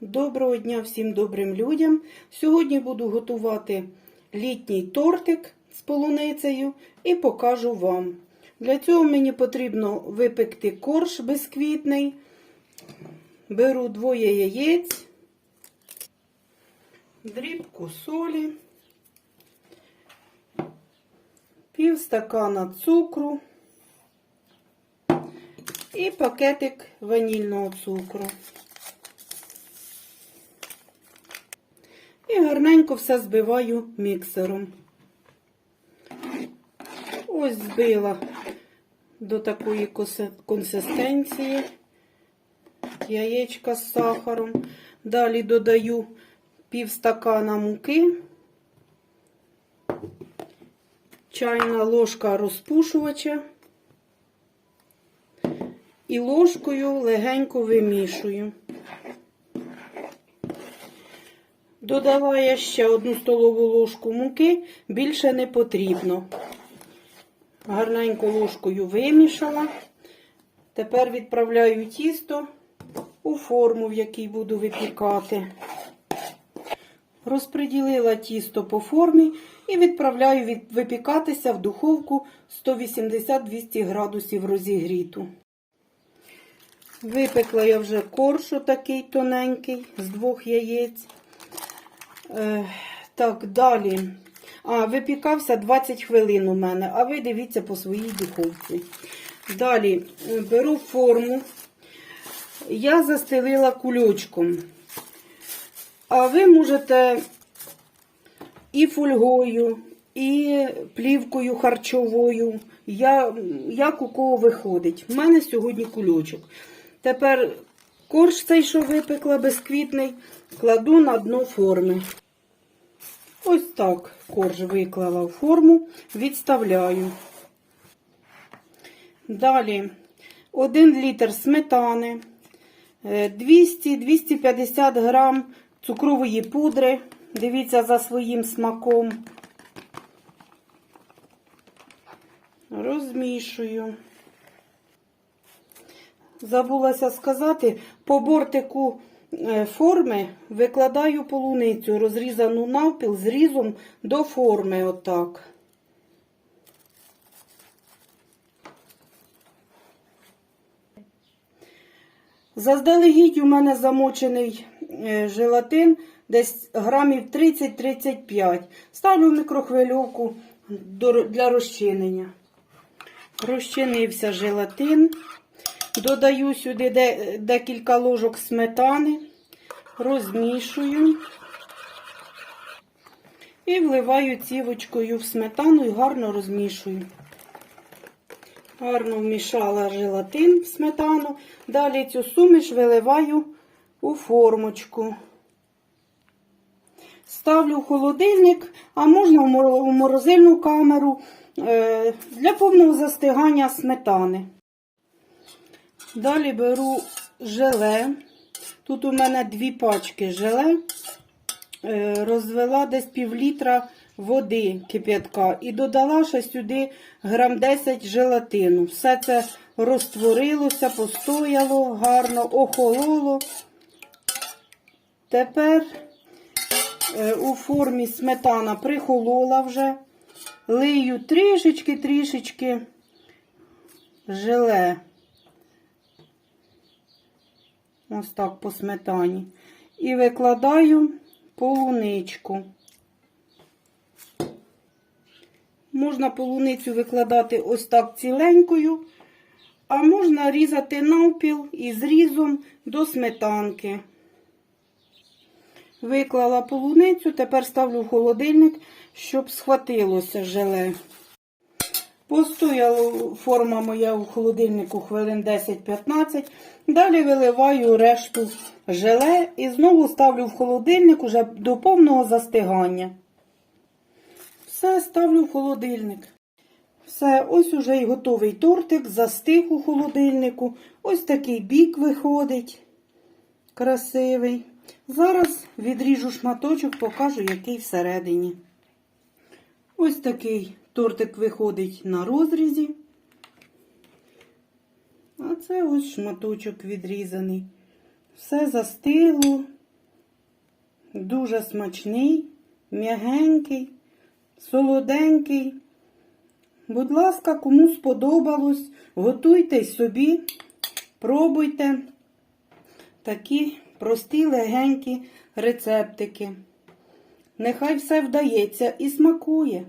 Доброго дня всім добрим людям. Сьогодні буду готувати літній тортик з полуницею і покажу вам. Для цього мені потрібно випекти корж безквітний. Беру двоє яєць, дрібку солі, пів стакана цукру і пакетик ванільного цукру. І гарненько все збиваю міксером. Ось збила до такої консистенції яєчка з сахаром. Далі додаю пів стакана муки, чайна ложка розпушувача і ложкою легенько вимішую. Додала я ще одну столову ложку муки, більше не потрібно. Гарненько ложкою вимішала. Тепер відправляю тісто у форму, в якій буду випікати. Розподілила тісто по формі і відправляю від- випікатися в духовку 180-200 градусів розігріту. Випекла я вже корж такий тоненький з двох яєць. Е, так, далі. А, випікався 20 хвилин у мене, а ви дивіться по своїй духовці. Далі е, беру форму. Я застелила кульочком. А ви можете і фольгою, і плівкою харчовою. Я, як у кого виходить. У мене сьогодні кульочок. Тепер корж цей, що випекла безквітний, кладу на дно форми. Ось так корж виклала в форму, відставляю. Далі 1 літр сметани, е, 200-250 грам цукрової пудри. Дивіться за своїм смаком. Розмішую. Забулася сказати, по бортику е, форми викладаю полуницю, розрізану навпіл зрізом до форми отак. Заздалегідь у мене замочений е, желатин десь грамів 30-35. Ставлю мікрохвильовку для розчинення. Розчинився желатин. Додаю сюди декілька ложок сметани, розмішую і вливаю цівочкою в сметану і гарно розмішую. Гарно вмішала желатин в сметану. Далі цю суміш виливаю у формочку. Ставлю в холодильник, а можна в морозильну камеру е, для повного застигання сметани. Далі беру желе. Тут у мене дві пачки желе. Е, Розвела десь пів літра води кип'ятка і додала ще сюди грам 10 желатину. Все це розтворилося, постояло, гарно охололо. Тепер е, у формі сметана прихолола вже. Лию трішечки-трішечки желе. Ось так по сметані. І викладаю полуничку. Можна полуницю викладати ось так ціленькою, а можна різати навпіл і зрізом до сметанки. Виклала полуницю, тепер ставлю в холодильник, щоб схватилося желе. Постояла форма моя у холодильнику хвилин 10-15. Далі виливаю решту желе і знову ставлю в холодильник уже до повного застигання. Все ставлю в холодильник. Все, ось уже і готовий тортик, застиг у холодильнику. Ось такий бік виходить. Красивий. Зараз відріжу шматочок, покажу, який всередині. Ось такий тортик виходить на розрізі. А це ось шматочок відрізаний. Все застигло, Дуже смачний, м'ягенький, солоденький. Будь ласка, кому сподобалось, готуйте собі, пробуйте такі прості легенькі рецептики. Нехай все вдається і смакує.